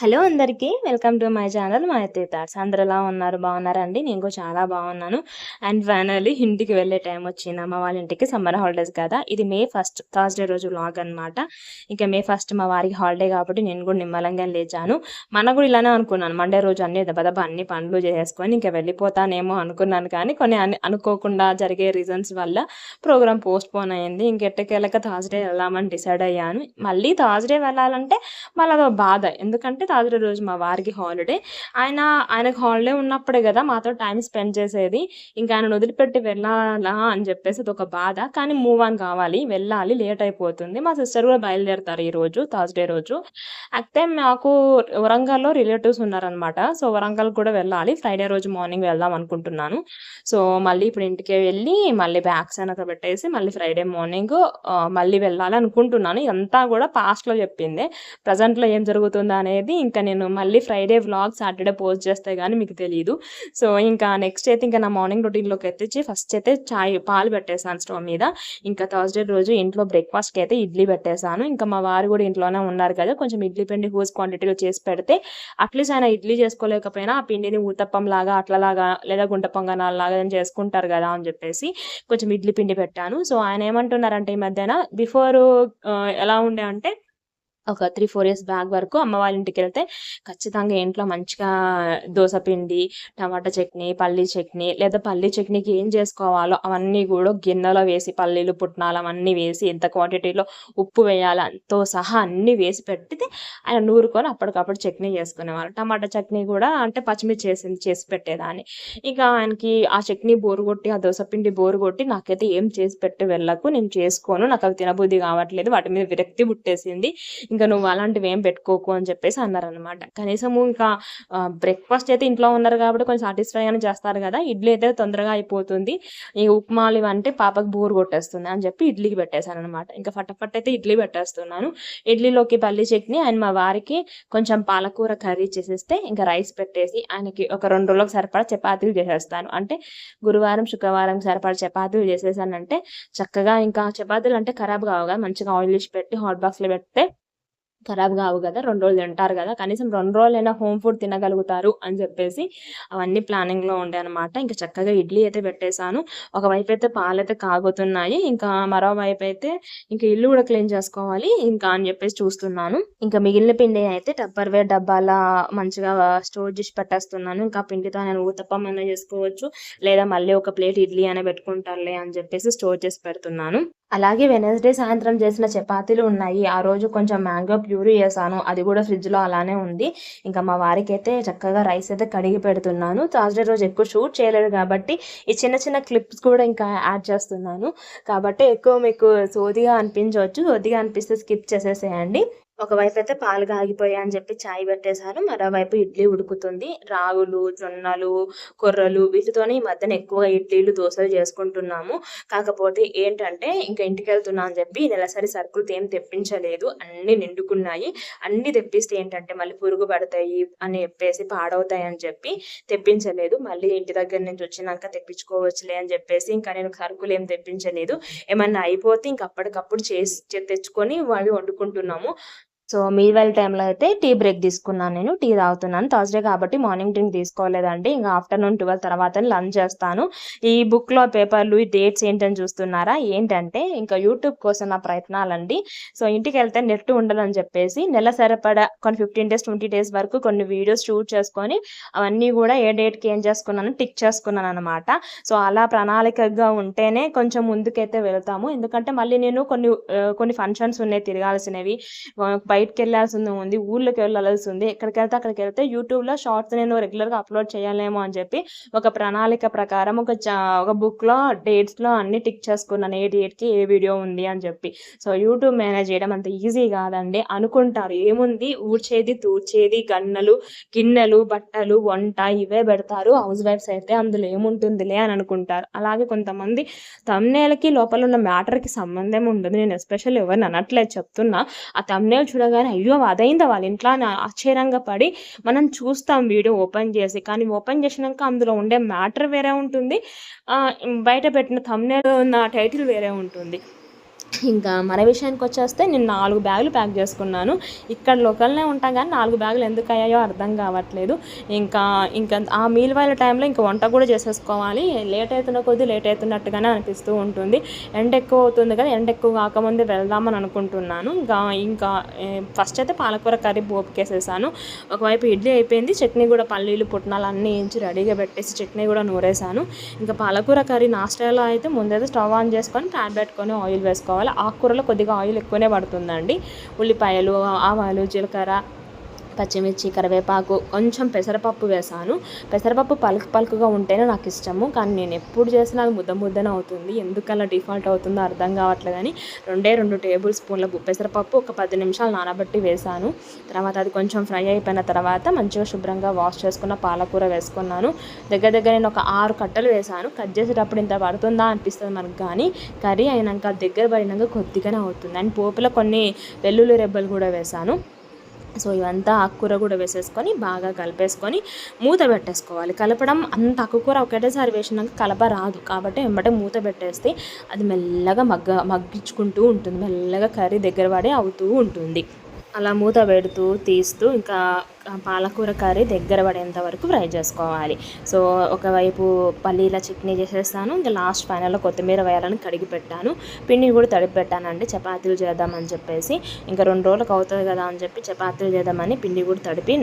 Hello అందరికీ welcome to my channel my thoughts అందరు ఎలా ఉన్నారు? బాగున్నారండి? నేను కూడా చాలా బాగున్నాను. అండ్ ఫైనల్లీ ఇంటికి వెళ్ళే టైం వచ్చింది. అమ్మ వాళ్ళ ఇంటికి సమ్మర్ హాలిడేస్ కదా. ఇది మే ఫస్ట్ థర్స్డే రోజు వ్లాగ్ అనమాట ఇంకా మే ఫస్ట్ మా వారికి హాలిడే కాబట్టి నేను కూడా నిమ్మలంగా లేచాను. మన కూడా ఇలానే అనుకున్నాను. మండే రోజు అన్ని దెబ్బ అన్ని పనులు చేసుకొని ఇంకా వెళ్ళిపోతానేమో అనుకున్నాను. కానీ కొన్ని అనుకోకుండా జరిగే రీజన్స్ వల్ల ప్రోగ్రామ్ పోస్ట్ పోన్ అయింది ఇంకెట్టకెళ్ళక థర్స్డే వెళ్దామని డిసైడ్ అయ్యాను. మళ్ళీ థర్స్డే వెళ్ళాలంటే మళ్ళీ అదో బాధ. ఎందుకంటే థర్స్డే రోజు మా వారికి హాలిడే ఆయన ఆయనకు హాలిడే ఉన్నప్పుడే కదా మాతో టైం స్పెండ్ చేసేది. ఇంకా ఆయన వదిలిపెట్టి వెళ్ళాలా అని చెప్పేసి అది ఒక బాధ. కానీ మూవ్ ఆన్ కావాలి వెళ్ళాలి లేట్ అయిపోతుంది. మా సిస్టర్ కూడా బయలుదేరుతారు ఈ రోజు థర్స్డే రోజు. అయితే మాకు వరంగల్లో రిలేటివ్స్ ఉన్నారనమాట సో వరంగల్ కూడా వెళ్ళాలి. ఫ్రైడే రోజు మార్నింగ్ వెళ్దాం అనుకుంటున్నాను. సో మళ్ళీ ఇప్పుడు ఇంటికి వెళ్ళి మళ్ళీ బ్యాగ్స్ వెనక పెట్టేసి మళ్ళీ ఫ్రైడే మార్నింగ్ మళ్ళీ వెళ్ళాలి అనుకుంటున్నాను. ఇదంతా కూడా పాస్ట్లో చెప్పింది. ప్రజెంట్లో ఏం జరుగుతుందో అనేది ఇంకా నేను మళ్ళీ ఫ్రైడే వ్లాగ్ సాటర్డే పోస్ట్ చేస్తే కానీ మీకు తెలియదు సో ఇంకా నెక్స్ట్ అయితే ఇంకా నా మార్నింగ్ రొటీన్లోకి ఎత్తిచ్చి ఫస్ట్ అయితే చాయ్ పాలు పెట్టేసాను స్టవ్ మీద. ఇంకా థర్స్డే రోజు ఇంట్లో బ్రేక్ఫాస్ట్కి అయితే ఇడ్లీ పెట్టేశాను. ఇంకా మా వారు కూడా ఇంట్లోనే ఉన్నారు కదా కొంచెం ఇడ్లీ పిండి హూజ్ క్వాంటిటీలో చేసి పెడితే అట్లీస్ట్ ఆయన ఇడ్లీ చేసుకోలేకపోయినా ఆ పిండిని ఊతప్పం లాగా అట్లలాగా లేదా గుంట లాగా చేసుకుంటారు కదా అని చెప్పేసి కొంచెం ఇడ్లీ పిండి పెట్టాను. సో ఆయన ఏమంటున్నారంటే ఈ మధ్యన బిఫోర్ ఎలా ఉండే అంటే ఒక త్రీ ఫోర్ ఇయర్స్ బ్యాక్ వరకు అమ్మ వాళ్ళ ఇంటికి వెళ్తే ఖచ్చితంగా ఇంట్లో మంచిగా దోశ పిండి టమాటా చట్నీ పల్లీ చట్నీ లేదా పల్లీ చట్నీకి ఏం చేసుకోవాలో అవన్నీ కూడా గిన్నెలో వేసి పల్లీలు పుట్నాలు అవన్నీ వేసి ఎంత క్వాంటిటీలో ఉప్పు వేయాలి అంతో సహా అన్నీ వేసి పెట్టితే ఆయన నూరుకొని అప్పటికప్పుడు చట్నీ చేసుకునేవారు. టమాటా చట్నీ కూడా అంటే పచ్చిమిర్చి చేసి చేసి పెట్టేదాన్ని. ఇక ఆయనకి ఆ చట్నీ బోరు కొట్టి ఆ దోశ పిండి బోరు కొట్టి నాకైతే ఏం చేసి పెట్టి వెళ్ళకు నేను చేసుకోను నాకు అవి తినబుద్ధి కావట్లేదు వాటి మీద విరక్తి పుట్టేసింది. ఇంకా నువ్వు అలాంటివి ఏం పెట్టుకోకు అని చెప్పేసి అన్నారనమాట కనీసము ఇంకా బ్రేక్ఫాస్ట్ అయితే ఇంట్లో ఉన్నారు కాబట్టి కొంచెం సాటిస్ఫై అని చేస్తారు కదా. ఇడ్లీ అయితే తొందరగా అయిపోతుంది. ఈ ఉప్మాలు ఇవంటే పాపకు బోర్ కొట్టేస్తుంది అని చెప్పి ఇడ్లీకి పెట్టేశాను అనమాట ఇంకా ఫటాఫట్ అయితే ఇడ్లీ పెట్టేస్తున్నాను. ఇడ్లీలోకి పల్లి చట్నీ అండ్ మా వారికి కొంచెం పాలకూర కర్రీ చేసేస్తే ఇంకా రైస్ పెట్టేసి ఆయనకి ఒక రెండు రోజులకు సరిపడా చపాతీలు చేసేస్తాను. అంటే గురువారం శుక్రవారం సరిపడా చపాతీలు చేసేసానంటే చక్కగా ఇంకా చపాతీలు అంటే ఖరాబ్ కావుగా మంచిగా ఆయిల్ వేసి పెట్టి హాట్ బాక్స్లో పెడితే ఖరాబ్ కావు కదా రెండు రోజులు తింటారు కదా కనీసం రెండు రోజులైనా హోమ్ ఫుడ్ తినగలుగుతారు అని చెప్పేసి అవన్నీ ప్లానింగ్లో ఉండే అనమాట ఇంకా చక్కగా ఇడ్లీ అయితే పెట్టేశాను. ఒకవైపు అయితే పాలు అయితే కాగుతున్నాయి ఇంకా మరోవైపు అయితే ఇంకా ఇల్లు కూడా క్లీన్ చేసుకోవాలి ఇంకా అని చెప్పేసి చూస్తున్నాను. ఇంకా మిగిలిన పిండి అయితే టప్పర్ వేర్ డబ్బాల మంచిగా స్టోర్ చేసి పెట్టేస్తున్నాను. ఇంకా పిండితో నేను ఊతప్పం అయినా చేసుకోవచ్చు లేదా మళ్ళీ ఒక ప్లేట్ ఇడ్లీ అయినా పెట్టుకుంటారులే అని చెప్పేసి స్టోర్ చేసి పెడుతున్నాను. అలాగే వెనస్డే సాయంత్రం చేసిన చపాతీలు ఉన్నాయి. ఆ రోజు కొంచెం మ్యాంగో ప్యూరీ చేశాను. అది కూడా ఫ్రిడ్జ్లో అలానే ఉంది. ఇంకా మా వారికి అయితే చక్కగా రైస్ అయితే కడిగి పెడుతున్నాను. థర్స్డే రోజు ఎక్కువ షూట్ చేయలేదు కాబట్టి ఈ చిన్న చిన్న క్లిప్స్ కూడా ఇంకా యాడ్ చేస్తున్నాను. కాబట్టి ఎక్కువ మీకు సోదిగా అనిపించవచ్చు. సోదిగా అనిపిస్తే స్కిప్ చేసేసేయండి. ఒకవైపు అయితే పాలు కాగిపోయాయి అని చెప్పి చాయ్ పెట్టేశాను మరోవైపు ఇడ్లీ ఉడుకుతుంది. రాగులు జొన్నలు కొర్రలు వీటితోనే ఈ మధ్యన ఎక్కువగా ఇడ్లీలు దోశలు చేసుకుంటున్నాము. కాకపోతే ఏంటంటే ఇంకా ఇంటికి వెళ్తున్నా అని చెప్పి నెలసరి సరుకులు ఏం తెప్పించలేదు. అన్ని నిండుకున్నాయి. అన్ని తెప్పిస్తే ఏంటంటే మళ్ళీ పురుగు పడతాయి అని చెప్పేసి పాడవుతాయి అని చెప్పి తెప్పించలేదు. మళ్ళీ ఇంటి దగ్గర నుంచి వచ్చినాక తెప్పించుకోవచ్చులే అని చెప్పేసి ఇంకా నేను సరుకులు ఏం తెప్పించలేదు. ఏమన్నా అయిపోతే ఇంక అప్పటికప్పుడు చేసి తెచ్చుకొని అవి వండుకుంటున్నాము. సో మీవెల్ టైంలో అయితే టీ బ్రేక్ తీసుకున్నాను నేను. టీ తాగుతున్నాను. థర్స్డే కాబట్టి మార్నింగ్ డ్రింక్ తీసుకోలేదండి. ఇంకా ఆఫ్టర్నూన్ ట్వెల్వ్ తర్వాత లంచ్ చేస్తాను. ఈ బుక్లో పేపర్లు ఈ డేట్స్ ఏంటని చూస్తున్నారా? ఏంటంటే ఇంకా యూట్యూబ్ కోసం నా ప్రయత్నాలండి. సో ఇంటికి వెళ్తే నెట్ ఉండదని చెప్పేసి నెల సరిపడా కొన్ని ఫిఫ్టీన్ డేస్ ట్వంటీ డేస్ వరకు కొన్ని వీడియోస్ షూట్ చేసుకొని అవన్నీ కూడా ఏ డేట్కి ఏం చేసుకున్నాను టిక్ చేసుకున్నాను అనమాట సో అలా ప్రణాళికగా ఉంటేనే కొంచెం ముందుకైతే వెళ్తాము. ఎందుకంటే మళ్ళీ నేను కొన్ని కొన్ని ఫంక్షన్స్ ఉన్నాయి తిరగాల్సినవి. బయటకు వెళ్ళాల్సింది ఉంది ఊళ్ళోకి వెళ్ళాల్సి ఉంది ఎక్కడికి వెళ్తే అక్కడికి వెళ్తే యూట్యూబ్లో షార్ట్స్ నేను రెగ్యులర్గా అప్లోడ్ చేయాలేమో అని చెప్పి ఒక ప్రణాళిక ప్రకారం ఒక ఒక బుక్లో డేట్స్లో అన్ని టిక్ చేసుకున్నాను. ఏ డేట్కి ఏ వీడియో ఉంది అని చెప్పి. సో యూట్యూబ్ మేనేజ్ చేయడం అంత ఈజీ కాదండి. అనుకుంటారు. ఏముంది? ఊడ్చేది తూడ్చేది గన్నలు గిన్నెలు బట్టలు వంట ఇవే పెడతారు. హౌస్ వైఫ్స్ అయితే అందులో ఏముంటుందిలే అని అనుకుంటారు. అలాగే కొంతమంది తమ్నేలకి లోపల ఉన్న మ్యాటర్కి సంబంధం ఉండదు. నేను ఎస్పెషల్ ఎవరిని అనట్లేదు చెప్తున్నా. ఆ తమ్నేల్ చూడ చూడగానే అయ్యో అదైందా? వాళ్ళ ఇంట్లో అని ఆశ్చర్యంగా పడి మనం చూస్తాం వీడియో ఓపెన్ చేసి. కానీ ఓపెన్ చేసినాక అందులో ఉండే మ్యాటర్ వేరే ఉంటుంది. బయట పెట్టిన థంబ్నైల్ ఉన్న టైటిల్ వేరే ఉంటుంది. ఇంకా మన విషయానికి వచ్చేస్తే నేను నాలుగు బ్యాగులు ప్యాక్ చేసుకున్నాను. ఇక్కడ లోకల్నే ఉంటాం కానీ నాలుగు బ్యాగులు ఎందుకు అయ్యాయో అర్థం కావట్లేదు. ఇంకా ఇంకా ఆ మీల్ వాళ్ళ టైంలో ఇంకా వంట కూడా చేసేసుకోవాలి. లేట్ అవుతున్న కొద్దీ లేట్ అవుతున్నట్టుగానే అనిపిస్తూ ఉంటుంది. ఎండ ఎక్కువ అవుతుంది కదా ఎండ ఎక్కువ కాకముందే వెళ్దామని అనుకుంటున్నాను. ఇంకా ఇంకా ఫస్ట్ అయితే పాలకూర కర్రీ పోపుకేసేసాను ఒకవైపు ఇడ్లీ అయిపోయింది చట్నీ కూడా పల్లీలు పుట్నాలు అన్నీ వేయించి రెడీగా పెట్టేసి చట్నీ కూడా నూరేసాను. ఇంకా పాలకూర కర్రీ నాస్టాలో అయితే ముందైతే స్టవ్ ఆన్ చేసుకొని ప్యాన్ పెట్టుకొని ఆయిల్ వేసుకోవాలి. ఆకుకూరలో కొద్దిగా ఆయిల్ ఎక్కువనే పడుతుందండి. ఉల్లిపాయలు ఆవాలు జీలకర్ర పచ్చిమిర్చి కరివేపాకు కొంచెం పెసరపప్పు వేసాను పెసరపప్పు పలుకు పలుకుగా ఉంటేనే నాకు ఇష్టము. కానీ నేను ఎప్పుడు చేసినా అది ముద్ద ముద్దన అవుతుంది. ఎందుకలా డిఫాల్ట్ అవుతుందో అర్థం కావట్లేదు కానీ రెండే రెండు టేబుల్ స్పూన్ల పెసరపప్పు ఒక పది నిమిషాలు నానబెట్టి వేసాను తర్వాత అది కొంచెం ఫ్రై అయిపోయిన తర్వాత మంచిగా శుభ్రంగా వాష్ చేసుకున్న పాలకూర వేసుకున్నాను. దగ్గర దగ్గర నేను ఒక ఆరు కట్టలు వేసాను కట్ చేసేటప్పుడు ఇంత పడుతుందా అనిపిస్తుంది మనకు కానీ కర్రీ అయినాక దగ్గర పడినాక కొద్దిగానే అవుతుంది. అండ్ పోపులో కొన్ని వెల్లుల్లి రెబ్బలు కూడా వేసాను సో ఇవంతా ఆకుకూర కూడా వేసేసుకొని బాగా కలిపేసుకొని మూత పెట్టేసుకోవాలి. కలపడం అంత ఆకుకూర ఒకటేసారి వేసినాక కలప రాదు. కాబట్టి వెంబటే మూత పెట్టేస్తే అది మెల్లగా మగ్గ మగ్గించుకుంటూ ఉంటుంది. మెల్లగా కర్రీ దగ్గర పడే అవుతూ ఉంటుంది. అలా మూత పెడుతూ తీస్తూ ఇంకా పాలకూర కర్రీ దగ్గర పడేంత వరకు ఫ్రై చేసుకోవాలి. సో ఒకవైపు పల్లీల చట్నీ చేసేస్తాను. ఇంకా లాస్ట్ ఫైనల్లో కొత్తిమీర వేయాలని కడిగి పెట్టాను. పిండిని కూడా తడిపి పెట్టానండి. చపాతీలు చేద్దామని చెప్పేసి. ఇంకా రెండు రోజులకు అవుతుంది కదా అని చెప్పి చపాతీలు చేద్దామని పిండి కూడా తడిపి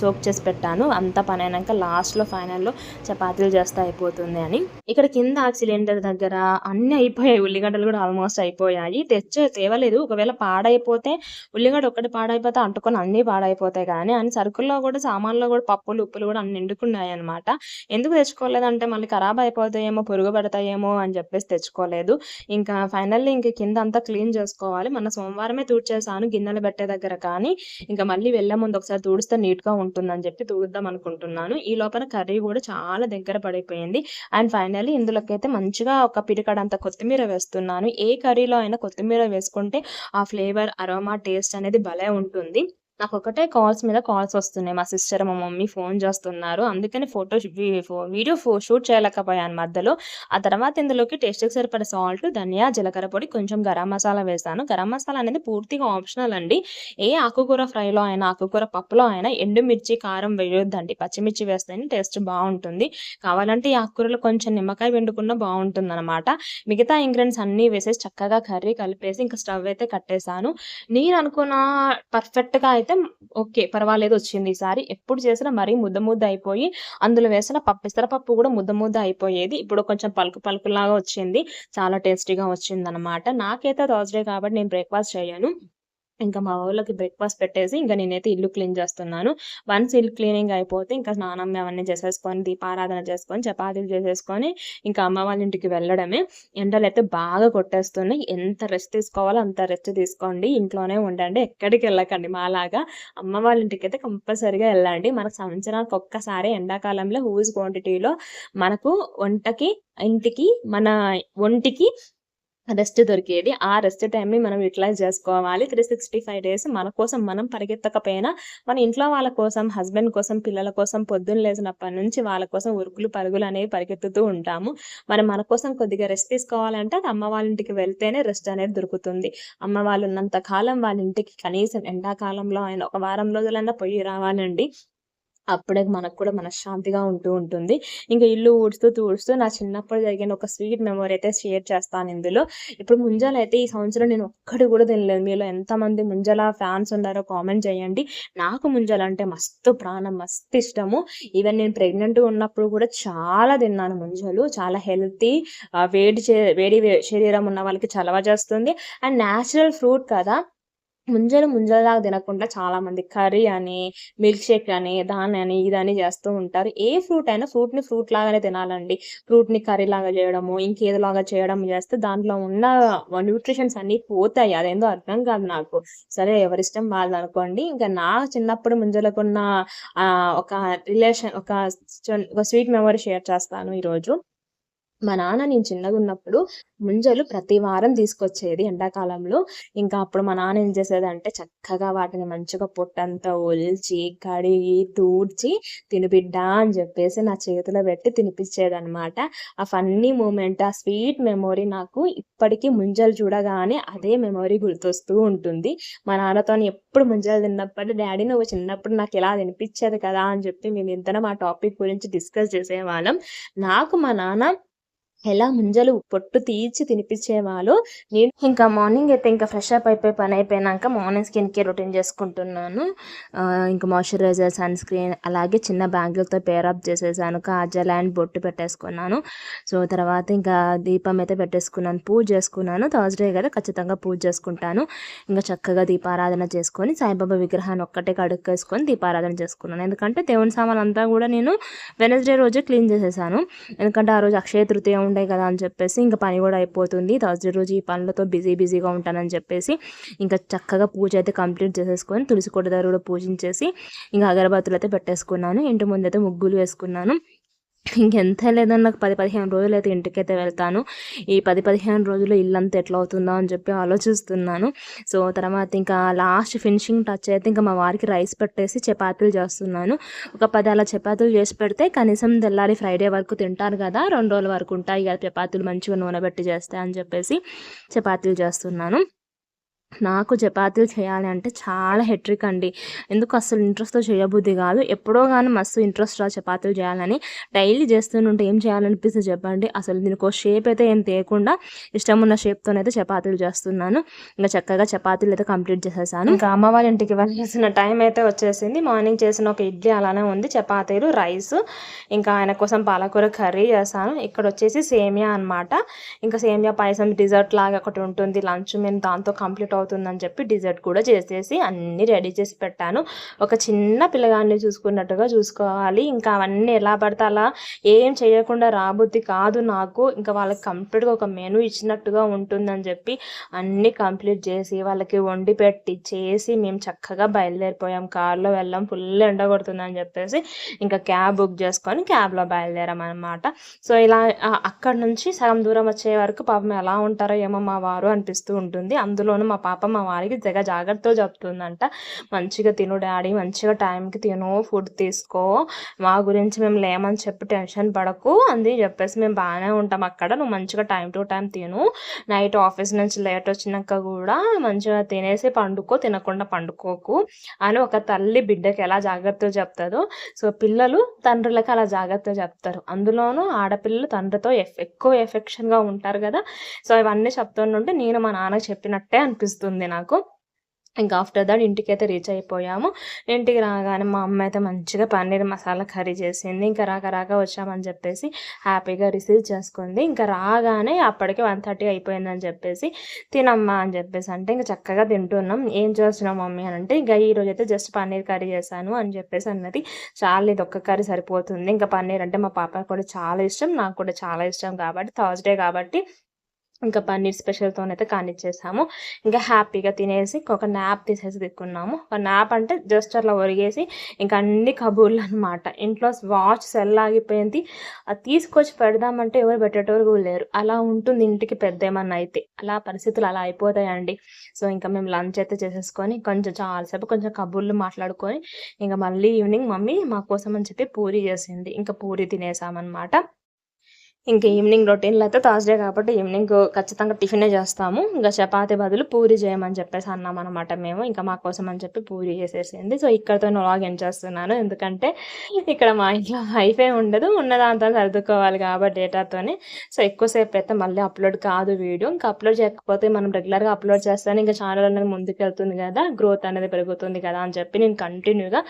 సోక్ చేసి పెట్టాను. అంతా పని అయినాక లాస్ట్లో ఫైనల్లో చపాతీలు చేస్తే అయిపోతుంది అని. ఇక్కడ కింద సిలిండర్ దగ్గర అన్నీ అయిపోయాయి. ఉల్లిగడ్డలు కూడా ఆల్మోస్ట్ అయిపోయాయి. తెచ్చే తేవలేదు. ఒకవేళ పాడైపోతే ఉల్లిగడ్డ ఒక్కటి పాడైపోతే అంటుకొని అన్నీ పాడైపోతాయి కానీ అని సరుకుల్లో కూడా సామాన్లో కూడా పప్పులు ఉప్పులు కూడా అన్ని నిండుకున్నాయి అనమాట ఎందుకు తెచ్చుకోలేదంటే మళ్ళీ ఖరాబ్ అయిపోతాయేమో పురుగు పడతాయేమో అని చెప్పేసి తెచ్చుకోలేదు. ఇంకా ఫైనల్లీ ఇంక కింద అంతా క్లీన్ చేసుకోవాలి. మన సోమవారమే తూడ్చేసాను గిన్నెలు పెట్టే దగ్గర కానీ ఇంకా మళ్ళీ వెళ్ళే ముందు ఒకసారి తూడిస్తే నీట్గా ఉంటుందని చెప్పి తూడుద్దాం అనుకుంటున్నాను. ఈ లోపల కర్రీ కూడా చాలా దగ్గర పడిపోయింది. అండ్ ఫైనల్లీ ఇందులోకి అయితే మంచిగా ఒక పిరికడంత కొత్తిమీర వేస్తున్నాను. ఏ కర్రీలో అయినా కొత్తిమీర వేసుకుంటే ఆ ఫ్లేవర్ అరోమా టేస్ట్ అనేది భలే ఉంటుంది. నాకు ఒకటే కాల్స్ మీద కాల్స్ వస్తున్నాయి. మా సిస్టర్ మా మమ్మీ ఫోన్ చేస్తున్నారు. అందుకని ఫోటో వీడియో ఫో షూట్ చేయలేకపోయాను మధ్యలో. ఆ తర్వాత ఇందులోకి టేస్ట్కి సరిపడే సాల్ట్ ధనియా జీలకర్ర పొడి కొంచెం గరం మసాలా వేసాను. గరం మసాలా అనేది పూర్తిగా ఆప్షనల్ అండి. ఏ ఆకుకూర ఫ్రైలో అయినా ఆకుకూర పప్పులో అయినా ఎండుమిర్చి కారం వేయొద్దండి. పచ్చిమిర్చి వేస్తేనే టేస్ట్ బాగుంటుంది. కావాలంటే ఈ ఆకుకూరలో కొంచెం నిమ్మకాయ వెండుకున్నా బాగుంటుంది అనమాట మిగతా ఇంగ్రీడియంట్స్ అన్నీ వేసేసి చక్కగా కర్రీ కలిపేసి ఇంకా స్టవ్ అయితే కట్టేశాను. నేను అనుకున్న పర్ఫెక్ట్గా అయితే ఓకే పర్వాలేదు వచ్చింది ఈసారి. ఎప్పుడు చేసినా మరీ ముద్ద ముద్ద అయిపోయి అందులో వేసిన పప్పు పప్పు కూడా ముద్ద ముద్ద అయిపోయేది. ఇప్పుడు కొంచెం పలుకు పలుకులాగా వచ్చింది. చాలా టేస్టీగా వచ్చింది అనమాట నాకైతే థర్స్డే కాబట్టి నేను బ్రేక్ఫాస్ట్ చేయను. ఇంకా మా వాళ్ళకి బ్రేక్ఫాస్ట్ పెట్టేసి ఇంకా నేనైతే ఇల్లు క్లీన్ చేస్తున్నాను. వన్స్ ఇల్లు క్లీనింగ్ అయిపోతే ఇంకా స్నానం అవన్నీ చేసేసుకొని దీపారాధన చేసుకొని చపాతీలు చేసేసుకొని ఇంకా అమ్మ వాళ్ళ ఇంటికి వెళ్ళడమే. ఎండలు అయితే బాగా కొట్టేస్తున్నాయి. ఎంత రెస్ట్ తీసుకోవాలో అంత రెస్ట్ తీసుకోండి. ఇంట్లోనే ఉండండి. ఎక్కడికి వెళ్ళకండి మాలాగా. అమ్మ వాళ్ళ ఇంటికి అయితే కంపల్సరీగా వెళ్ళండి. మనకు సంవత్సరానికి ఒక్కసారి ఎండాకాలంలో హూజ్ క్వాంటిటీలో మనకు వంటకి ఇంటికి మన ఒంటికి రెస్ట్ దొరికేది. ఆ రెస్ట్ టైంని మనం యూటిలైజ్ చేసుకోవాలి. త్రీ సిక్స్టీ ఫైవ్ డేస్ మన కోసం మనం పరిగెత్తకపోయినా మన ఇంట్లో వాళ్ళ కోసం హస్బెండ్ కోసం పిల్లల కోసం పొద్దున్న లేచినప్పటి నుంచి వాళ్ళ కోసం ఉరుకులు పరుగులు అనేవి పరిగెత్తుతూ ఉంటాము. మనం మన కోసం కొద్దిగా రెస్ట్ తీసుకోవాలంటే అది అమ్మ వాళ్ళ ఇంటికి వెళ్తేనే రెస్ట్ అనేది దొరుకుతుంది. అమ్మ వాళ్ళు ఉన్నంత కాలం వాళ్ళ ఇంటికి కనీసం ఎండాకాలంలో ఆయన ఒక వారం రోజులన్నా పొయ్యి రావాలండి. అప్పుడే మనకు కూడా మనశ్శాంతిగా ఉంటూ ఉంటుంది. ఇంకా ఇల్లు ఊడుస్తూ తూడుస్తూ నా చిన్నప్పుడు జరిగిన ఒక స్వీట్ మెమొరీ అయితే షేర్ చేస్తాను ఇందులో. ఇప్పుడు ముంజాలు అయితే ఈ సంవత్సరం నేను ఒక్కడు కూడా తినలేదు. మీలో ఎంతమంది ముంజల ఫ్యాన్స్ ఉన్నారో కామెంట్ చేయండి. నాకు ముంజలు అంటే మస్తు ప్రాణం మస్తు ఇష్టము. ఈవెన్ నేను ప్రెగ్నెంట్గా ఉన్నప్పుడు కూడా చాలా తిన్నాను ముంజలు. చాలా హెల్తీ వేడి చే వేడి శరీరం ఉన్న వాళ్ళకి చలవ చేస్తుంది. అండ్ న్యాచురల్ ఫ్రూట్ కదా ముంజలు ముంజలలాగా తినకుండా చాలామంది కర్రీ అని మిల్క్ షేక్ అని దాని అని ఇదని చేస్తూ ఉంటారు. ఏ ఫ్రూట్ అయినా ఫ్రూట్ని ఫ్రూట్ లాగానే తినాలండి. ఫ్రూట్ని కర్రీ లాగా చేయడము ఇంకేదోలాగా చేయడం చేస్తే దాంట్లో ఉన్న న్యూట్రిషన్స్ అన్ని పోతాయి. అదేందో అర్థం కాదు నాకు. సరే ఎవరిష్టం వాళ్ళు అనుకోండి ఇంకా నా చిన్నప్పుడు ముంజలకున్న ఒక రిలేషన్ ఒక ఒక స్వీట్ మెమరీ షేర్ చేస్తాను ఈరోజు. మా నాన్న నేను చిన్నగా ఉన్నప్పుడు ముంజలు ప్రతి వారం తీసుకొచ్చేది ఎండాకాలంలో. ఇంకా అప్పుడు మా నాన్న ఏం చేసేదంటే చక్కగా వాటిని మంచిగా పొట్టంతా ఒలిచి కడిగి తూడ్చి తినిపిడ్డా అని చెప్పేసి నా చేతిలో పెట్టి తినిపించేదనమాట ఆ ఫన్నీ మూమెంట్ ఆ స్వీట్ మెమొరీ నాకు ఇప్పటికీ ముంజలు చూడగానే అదే మెమొరీ గుర్తొస్తూ ఉంటుంది. మా నాన్నతో ఎప్పుడు ముంజలు తిన్నప్పుడు డాడీ నువ్వు చిన్నప్పుడు నాకు ఇలా తినిపించేది కదా అని చెప్పి మేము ఇద్దరం ఆ టాపిక్ గురించి డిస్కస్ చేసేవాళ్ళం. నాకు మా నాన్న ఎలా ముంజలు పొట్టు తీర్చి తినిపించేవాళ్ళు నేను ఇంకా మార్నింగ్ అయితే ఇంకా ఫ్రెష్ అప్ అయిపోయి పని అయిపోయినాక మార్నింగ్ స్కిన్ కేర్ రొటీన్ చేసుకుంటున్నాను. ఇంకా మాయిశ్చరైజర్ సన్ స్క్రీన్ అలాగే చిన్న బ్యాంగిల్తో పేరప్ చేసేసాను. కాజల్ అండ్ బొట్టు పెట్టేసుకున్నాను. సో తర్వాత ఇంకా దీపం అయితే పెట్టేసుకున్నాను. పూజ చేసుకున్నాను. థర్స్డే కదా ఖచ్చితంగా పూజ చేసుకుంటాను. ఇంకా చక్కగా దీపారాధన చేసుకొని సాయిబాబా విగ్రహాన్ని ఒక్కటే కడుక్కేసుకొని దీపారాధన చేసుకున్నాను. ఎందుకంటే దేవుని సామాన్ అంతా కూడా నేను వెనస్డే రోజే క్లీన్ చేసేసాను. ఎందుకంటే ఆ రోజు అక్షయ తృతీయ ఉండే కదా అని చెప్పేసి ఇంకా పని కూడా అయిపోతుంది. థర్స్డే రోజు ఈ పనులతో బిజీ బిజీగా ఉంటానని చెప్పేసి ఇంకా చక్కగా పూజ అయితే కంప్లీట్ చేసేసుకొని తులసి కోట దగ్గర కూడా పూజించేసి ఇంకా అగరబత్తులు అయితే పెట్టేసుకున్నాను. ఇంటి ముందైతే ముగ్గులు వేసుకున్నాను. ఇంకెంత లేదని నాకు పది పదిహేను రోజులు అయితే ఇంటికైతే వెళ్తాను. ఈ పది పదిహేను రోజులు ఇల్లంతా ఎట్లా అవుతుందో అని చెప్పి ఆలోచిస్తున్నాను. సో తర్వాత ఇంకా లాస్ట్ ఫినిషింగ్ టచ్ అయితే ఇంకా మా వారికి రైస్ పెట్టేసి చపాతీలు చేస్తున్నాను. ఒక పది అలా చపాతీలు చేసి పెడితే కనీసం తెల్లారి ఫ్రైడే వరకు తింటారు కదా రెండు రోజుల వరకు ఉంటాయి కదా చపాతీలు మంచిగా నూనె పెట్టి చేస్తాయి అని చెప్పేసి చపాతీలు చేస్తున్నాను. నాకు చపాతీలు చేయాలి అంటే చాలా హెట్రిక్ అండి. ఎందుకు అసలు ఇంట్రెస్ట్తో చేయబుద్ధి కాదు. ఎప్పుడో కానీ మస్తు ఇంట్రెస్ట్ రా చపాతీలు చేయాలని. డైలీ చేస్తుంటే ఏం చేయాలనిపిస్తుంది చెప్పండి. అసలు దీనికి షేప్ అయితే ఏం తేయకుండా ఇష్టం ఉన్న షేప్తోనైతే చపాతీలు చేస్తున్నాను. ఇంకా చక్కగా చపాతీలు అయితే కంప్లీట్ చేసేసాను. ఇంకా అమ్మ వాళ్ళ ఇంటికి వెళ్ళాల్సిన టైం అయితే వచ్చేసింది. మార్నింగ్ చేసిన ఒక ఇడ్లీ అలానే ఉంది. చపాతీలు రైస్ ఇంకా ఆయన కోసం పాలకూర కర్రీ చేశాను. ఇక్కడ వచ్చేసి సేమియా అన్నమాట. ఇంకా సేమియా పాయసం డిజర్ట్ లాగా ఒకటి ఉంటుంది. లంచ్ మేము దాంతో కంప్లీట్ అవుతుంది. అవుతుందని చెప్పి డిజర్ట్ కూడా చేసేసి అన్నీ రెడీ చేసి పెట్టాను. ఒక చిన్న పిల్లగాన్ని చూసుకున్నట్టుగా చూసుకోవాలి. ఇంకా అవన్నీ ఎలా పడితే అలా ఏం చేయకుండా రాబుద్ది కాదు నాకు. ఇంకా వాళ్ళకి కంప్లీట్గా ఒక మెనూ ఇచ్చినట్టుగా ఉంటుందని చెప్పి అన్నీ కంప్లీట్ చేసి వాళ్ళకి వండి పెట్టి చేసి మేము చక్కగా బయలుదేరిపోయాం. కార్లో వెళ్ళాం. ఫుల్ ఎండ కొడుతుందని చెప్పేసి ఇంకా క్యాబ్ బుక్ చేసుకొని క్యాబ్లో బయలుదేరాం అనమాట సో ఇలా అక్కడ నుంచి సగం దూరం వచ్చే వరకు పాపం ఎలా ఉంటారో ఏమో మా వారు అనిపిస్తూ ఉంటుంది. అందులోనూ మా పాప మా వారికి తెగ జాగ్రత్తలు చెప్తుందంట. మంచిగా తిను డాడీ మంచిగా టైంకి తిను ఫుడ్ తీసుకో. మా గురించి మేము లేమని చెప్పి టెన్షన్ పడకు అంది. చెప్పేసి మేము బాగానే ఉంటాం అక్కడ. నువ్వు మంచిగా టైం టు టైం తిను. నైట్ ఆఫీస్ నుంచి లేట్ వచ్చినాక కూడా మంచిగా తినేసి పండుకో తినకుండా పండుకోకు అని ఒక తల్లి బిడ్డకి ఎలా జాగ్రత్తలు చెప్తుందో. సో పిల్లలు తండ్రులకు అలా జాగ్రత్తలు చెప్తారు. అందులోనూ ఆడపిల్లలు తండ్రితో ఎఫ్ ఎక్కువ ఎఫెక్షన్గా ఉంటారు కదా. సో ఇవన్నీ చెప్తుంటే నేను మా నాన్నకి చెప్పినట్టే అనిపిస్తుంది. నాకు. ఇంకా ఆఫ్టర్ దాట్ ఇంటికి అయితే రీచ్ అయిపోయాము. ఇంటికి రాగానే మా అమ్మ అయితే మంచిగా పన్నీర్ మసాలా కర్రీ చేసింది. ఇంకా రాక రాక వచ్చామని చెప్పేసి హ్యాపీగా రిసీవ్ చేసుకుంది. ఇంకా రాగానే అప్పటికే వన్ థర్టీ అయిపోయిందని చెప్పేసి తినమ్మా అని చెప్పేసి అంటే ఇంకా చక్కగా తింటున్నాం. ఏం చేస్తున్నాం మమ్మీ అని అంటే ఇంకా ఈరోజు అయితే జస్ట్ పన్నీర్ కర్రీ చేశాను అని చెప్పేసి అన్నది. చాలా ఇది ఒక్క కర్రీ సరిపోతుంది. ఇంకా పన్నీర్ అంటే మా పాప కూడా చాలా ఇష్టం నాకు కూడా చాలా ఇష్టం కాబట్టి థర్స్డే కాబట్టి ఇంకా పన్నీర్ స్పెషల్తో అయితే కానిచ్చేసాము ఇంకా హ్యాపీగా తినేసి ఒక న్యాప్ తీసేసి తిక్కున్నాము ఒక న్యాప్ అంటే జస్ట్ అట్లా ఒరిగేసి ఇంకా అన్ని కబూర్లు అనమాట ఇంట్లో వాచ్ సెల్ ఆగిపోయింది. అది తీసుకొచ్చి పెడదామంటే ఎవరు పెట్టేటోరు కూడా లేరు. అలా ఉంటుంది ఇంటికి పెద్ద ఏమన్నా అయితే. అలా పరిస్థితులు అలా అయిపోతాయండి. సో ఇంకా మేము లంచ్ అయితే చేసేసుకొని కొంచెం చాలాసేపు కొంచెం కబుర్లు మాట్లాడుకొని ఇంకా మళ్ళీ ఈవినింగ్ మమ్మీ మా కోసం అని చెప్పి పూరి చేసింది. ఇంకా పూరి తినేసామన్నమాట. ఇంకా ఈవినింగ్ రొటీన్లో అయితే థర్స్డే కాబట్టి ఈవినింగ్ ఖచ్చితంగా టిఫినే చేస్తాము. ఇంకా చపాతి బదులు పూరి చేయమని చెప్పేసి అన్నాం అనమాట మేము. ఇంకా మా కోసం అని చెప్పి పూరి చేసేసింది. సో ఇక్కడతో లాగ్ ఎండ్ చేస్తున్నాను. ఎందుకంటే ఇక్కడ మా ఇంట్లో వైఫై ఉండదు. ఉన్న దాంతో సర్దుకోవాలి కాబట్టి డేటాతోనే సో ఎక్కువసేపు అయితే మళ్ళీ అప్లోడ్ కాదు వీడియో. ఇంకా అప్లోడ్ చేయకపోతే మనం రెగ్యులర్గా అప్లోడ్ చేస్తాను ఇంకా ఛానల్ అనేది ముందుకు వెళ్తుంది కదా. గ్రోత్ అనేది పెరుగుతుంది కదా అని చెప్పి నేను కంటిన్యూగా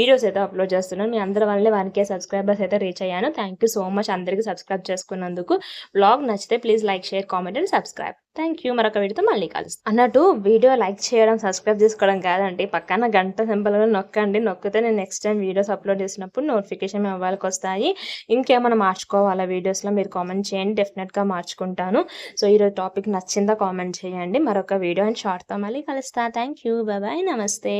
వీడియోస్ అయితే అప్లోడ్ చేస్తున్నాను. మీ అందరి వల్లే వన్ కే సబ్స్క్రైబర్స్ అయితే రీచ్ అయ్యాను. థ్యాంక్ యూ సో మచ్ అందరికీ సబ్స్క్రైబ్ చేస్తాను చేసుకున్నందుకు బ్లాగ్ నచ్చితే please like share comment and subscribe. Thank you మరొక వీడియోతో మళ్ళీ కలుస్తాను అన్నట్టు వీడియో లైక్ చేయడం సబ్స్క్రైబ్ చేసుకోవడం కాదండి. పక్కన గంట సింబల్ నొక్కండి. నొక్కితే నేను నెక్స్ట్ టైం వీడియోస్ అప్లోడ్ చేసినప్పుడు నోటిఫికేషన్ ఇవ్వాలకి వస్తాయి. ఇంకేమైనా మార్చుకోవాలా వీడియోస్లో మీరు కామెంట్ చేయండి. డెఫినెట్గా మార్చుకుంటాను. సో ఈరోజు టాపిక్ నచ్చిందా కామెంట్ చేయండి. మరొక వీడియో అండ్ షార్ట్తో మళ్ళీ కలుస్తా. థ్యాంక్ యూ బాయ్ నమస్తే